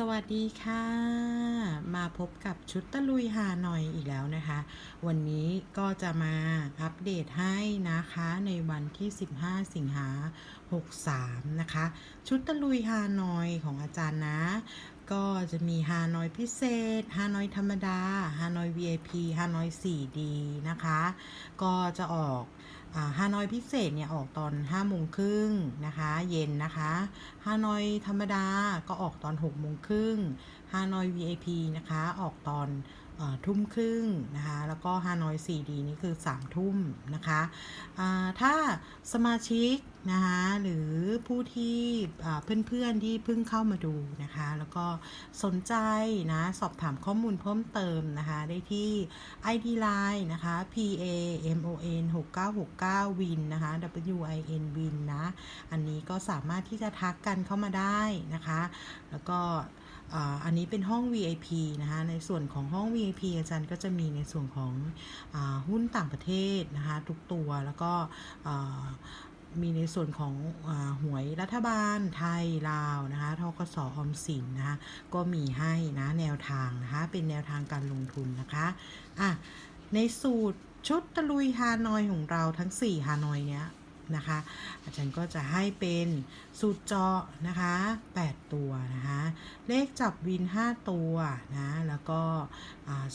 สวัสดีค่ะ มาพบกับชุดตะลุยหาหน่อยอีกแล้วนะคะ วันนี้ก็จะมาอัปเดตให้นะคะในวันที่ 15 สิงหา 63 นะคะ ชุดตะลุยฮานอยของอาจารย์นะ ก็จะมีฮานอยพิเศษฮานอยธรรมดาฮานอย VIP ฮานอย 4D นะคะ ก็จะออก ฮานอยพิเศษเนี่ยออกตอน5โมงครึ่งนะคะเย็นนะคะฮานอยธรรมดาก็ออกตอน6โมงครึ่งฮานอย VIP นะคะออกตอนทุ่มครึ่งนะคะแล้วก็ฮานอย 4D นี่คือ3ทุ่มนะคะถ้าสมาชิก นะคะหรือผู้ที่เพื่อนๆที่เพิ่งเข้ามาดูนะคะ แล้วก็สนใจนะสอบถามข้อมูลเพิ่มเติมนะคะ ได้ที่ ID Line นะคะ P A M O N 6969 Win นะคะ W I N Win นะ อันนี้ก็สามารถที่จะทักกันเข้ามาได้นะคะ แล้วก็อันนี้เป็นห้อง VIP นะคะ ในส่วนของห้อง VIP อาจารย์ก็จะมีในส่วนของอหุ้นต่างประเทศนะคะ ทุกตัวแล้วก็ มีในส่วนของอหวยรัฐบาลไทยลาวนะคะทกสออมสินนะคะก็มีให้นะแนวทางนะคะเป็นแนวทางการลงทุนนะคะอะในสูตรชุดตะลุยฮานอยของเราทั้ง 4 ฮานอยเนี้ย นะคะ อาจารย์ก็จะให้เป็นสูตรเจาะนะคะ 8 ตัวนะคะ เลขจับวิน 5 ตัวนะแล้วก็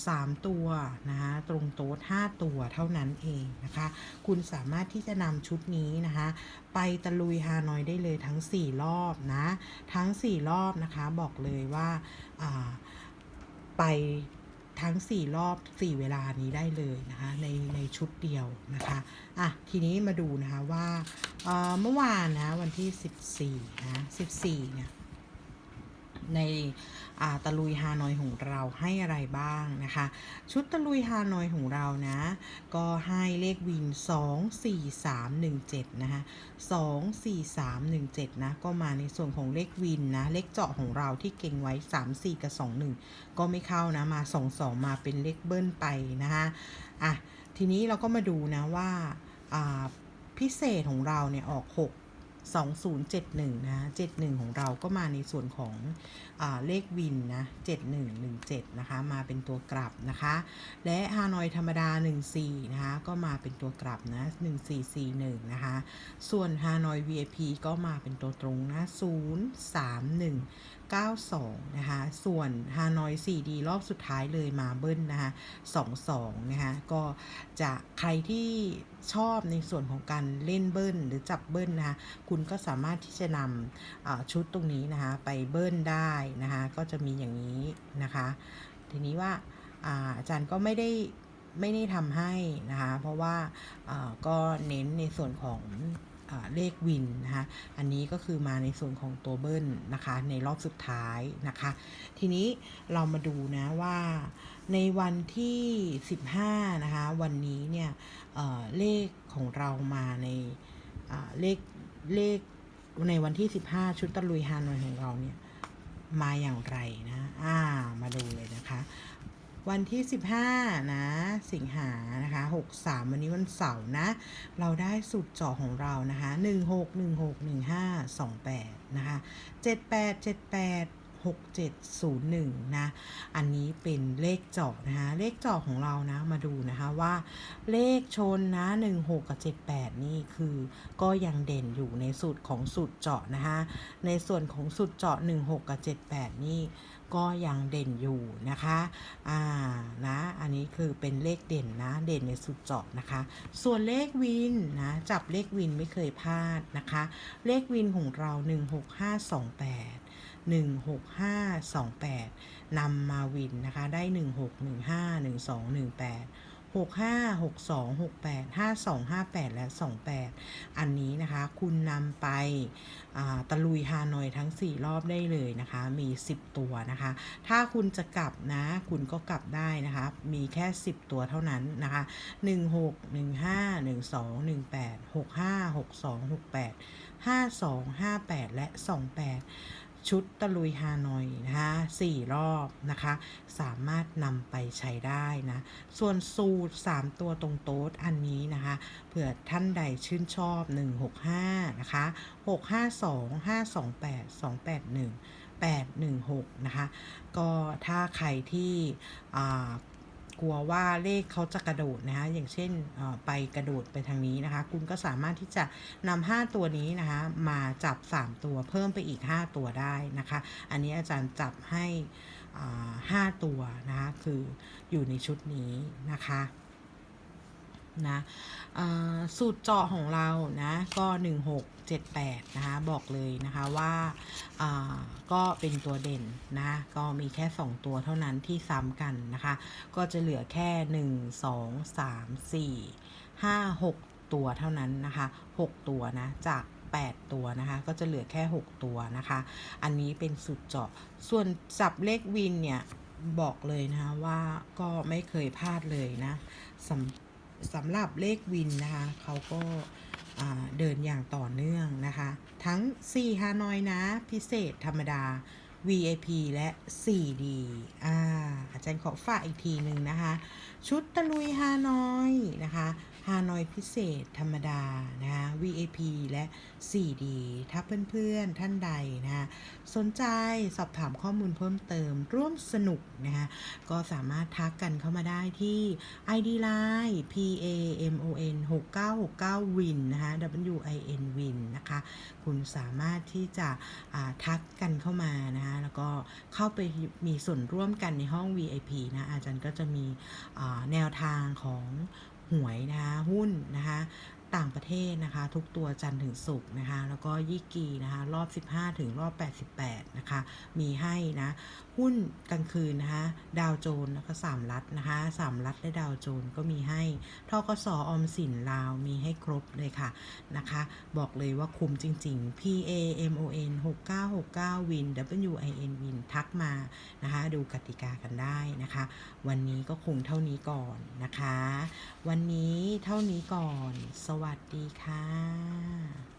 สามตัวนะคะตรงโต๊ด5ตัวเท่านั้นเองนะคะ คุณสามารถที่จะนำชุดนี้นะคะ ไปตะลุยฮานอยได้เลยทั้ง 4 รอบนะ ทั้ง 4 รอบนะคะบอกเลยว่าไป ทั้ง 4 รอบ 4 เวลานี้ได้เลยนะคะในในชุดเดียวนะคะอะทีนี้มาดูนะคะว่าเมื่อวานนะวันที่ 14นะ14เนี่ย ในตะลุยฮานอยของเราให้อะไรบ้างนะคะ ชุดตะลุยฮานอยของเรานะ ก็ให้เลขวิน 2 4 3 1 7 นะคะ 2 4 3 1 7 นะ ก็มาในส่วนของเลขวินนะ เลขเจาะของเราที่เก่งไว้ 3 4 กับ 2 1 ก็ไม่เข้านะ มา 2 2 มาเป็นเลขเบิ้ลไปนะคะอะทีนี้เราก็มาดูนะว่าพิเศษของเราเนี่ยออก 6 2071 นะ 71 ของเราก็มาในส่วนของอเลขวินนะ 7117 นะคะ มาเป็นตัวกลับนะคะ และฮานอยธรรมดา 14 นะคะ ก็มาเป็นตัวกลับนะ 1441 นะคะ ส่วนฮานอย VIP ก็มาเป็นตัวตรงนะ 031 92 นะคะ ส่วนฮานอย 4D รอบสุดท้ายเลยมาเบิ้ลนะคะ 22 นะคะ ก็จะใครที่ชอบในส่วนของการเล่นเบิ้ลหรือจับเบิ้ลนะคะ คุณก็สามารถที่จะนำชุดตรงนี้นะคะ ไปเบิ้ลได้นะคะ ก็จะมีอย่างนี้นะคะ ทีนี้ว่าอาจารย์ก็ไม่ได้ไม่ได้ทำให้นะคะ เพราะว่าก็เน้นในส่วนของ เลขวินนะคะอันนี้ก็คือมาในส่วนของตัวเบิ้ลนะคะในรอบสุดท้ายนะคะ ทีนี้เรามาดูนะว่าในวันที่ 15 นะคะ วันนี้เนี่ยเเลขของเรามาในเลขเลขในวันที่ 15 ชุดตะลุยฮานอยของเราเนี่ยมาอย่างไรนะ อ่า มาดูเลยนะคะ วันที่ 15 นะ สิงหานะคะ 63 วันนี้วันเสาร์นะ เราได้สุดจอของเรานะคะ 16161528 นะคะ 7878 6701 นะ อันนี้เป็นเลขเจาะนะคะ เลขเจาะของเรานะ มาดูนะคะว่าเลขชนนะ 16 กับ 78 นี่คือก็ยังเด่นอยู่ในสูตรของสูตรเจาะนะคะ ในส่วนของสูตรเจาะ 16 กับ 78 นี่ ก็ยังเด่นอยู่นะคะ อ่า นะ อันนี้คือเป็นเลขเด่นนะ เด่นในสุดเจาะนะคะ ส่วนเลขวินนะ จับเลขวินไม่เคยพลาดนะคะ เลขวินของเรา 16528 16528นำมาวินนะคะ ได้ 1615 1218 65 62 68 52 58 และ 28 อันนี้นะคะคุณนำไปตะลุยฮานอยทั้ง 4 รอบได้เลยนะคะ มี 10 ตัวนะคะ ถ้าคุณจะกลับนะ คุณก็กลับได้นะคะ มีแค่ 10 ตัวเท่านั้นนะคะ 16 15 12 18 65 62 68 52 58 และ 28 ชุดตะลุยฮานอยนะคะสี่รอบนะคะ สามารถนำไปใช้ได้นะ ส่วนสูตร 3 ตัวตรงโต๊ดอันนี้นะคะ เผื่อท่านใดชื่นชอบ 165 นะคะ 652 528 281 816 นะคะ ก็ถ้าใครที่ กลัวว่าเลขเขาจะกระโดดนะคะอย่างเช่นไปกระโดดไปทางนี้นะคะ คุณก็สามารถที่จะนำ5ตัวนี้นะคะมาจับ 3 ตัวเพิ่มไปอีก 5 ตัวได้นะคะ อันนี้อาจารย์จับให้อ่า5ตัวนะคะคืออยู่ในชุดนี้นะคะ นะสูตรเจาะของเรานะก็ 1678 นะคะบอกเลยนะคะว่าก็เป็นตัวเด่นนะก็มีแค่ 2 ตัวเท่านั้นที่ซ้ำกันนะคะ ก็จะเหลือแค่ 1 2 3 4 5 6 ตัวเท่านั้นนะคะ 6 ตัวนะจาก 8 ตัวนะคะ ก็จะเหลือแค่ 6 ตัวนะคะ อันนี้เป็นสุดเจาะส่วนจับเลขวินเนี่ยบอกเลยนะคะว่าก็ไม่เคยพลาดเลยนะสำ สำหรับเลขวินนะคะเขาก็เดินอย่างต่อเนื่องนะคะ ทั้ง 4 ฮานอยนะ พิเศษธรรมดา VIP และ 4D อ่าอาจารย์ขอฝากอีกทีหนึ่งนะคะ ชุดตะลุยฮานอยนะคะานอยพิเศษธรรมดานะะ VIP และ 4D ถ้าเพื่อนๆท่านใดนะสนใจสอบถามข้อมูลเพิ่มเติมร่วมสนุกนะคะก็สามารถทักกันเข้ามาได้ที่ ID Line P A M O N 6969 Win นะคะ W I N Win นะคะ คุณสามารถที่จะทักกันเข้ามานะคะแล้วก็เข้าไปมีส่วนร่วมกันในห้อง VIP นะอาจารย์ก็จะมีแนวทางของ หวยนะคะหุ้นนะคะ ต่างประเทศนะคะ ทุกตัวจันทร์ถึงศุกร์นะคะ แล้วก็ยี่กีนะคะ รอบ 15 ถึงรอบ 88 นะคะ มีให้นะ หุ้นกลางคืนนะคะ ดาวโจนส์แล้วก็สามรัฐนะคะสามรัฐและดาวโจนส์ก็มีให้ทกสออมสินลาวมีให้ครบเลยค่ะนะคะ บอกเลยว่าคุ้มจริง ๆ P A M O N 6969 Win W I N Win ทักมานะคะ ดูกติกากันได้นะคะ วันนี้ก็คงเท่านี้ก่อนนะคะ วันนี้เท่านี้ก่อนสวัสดีค่ะ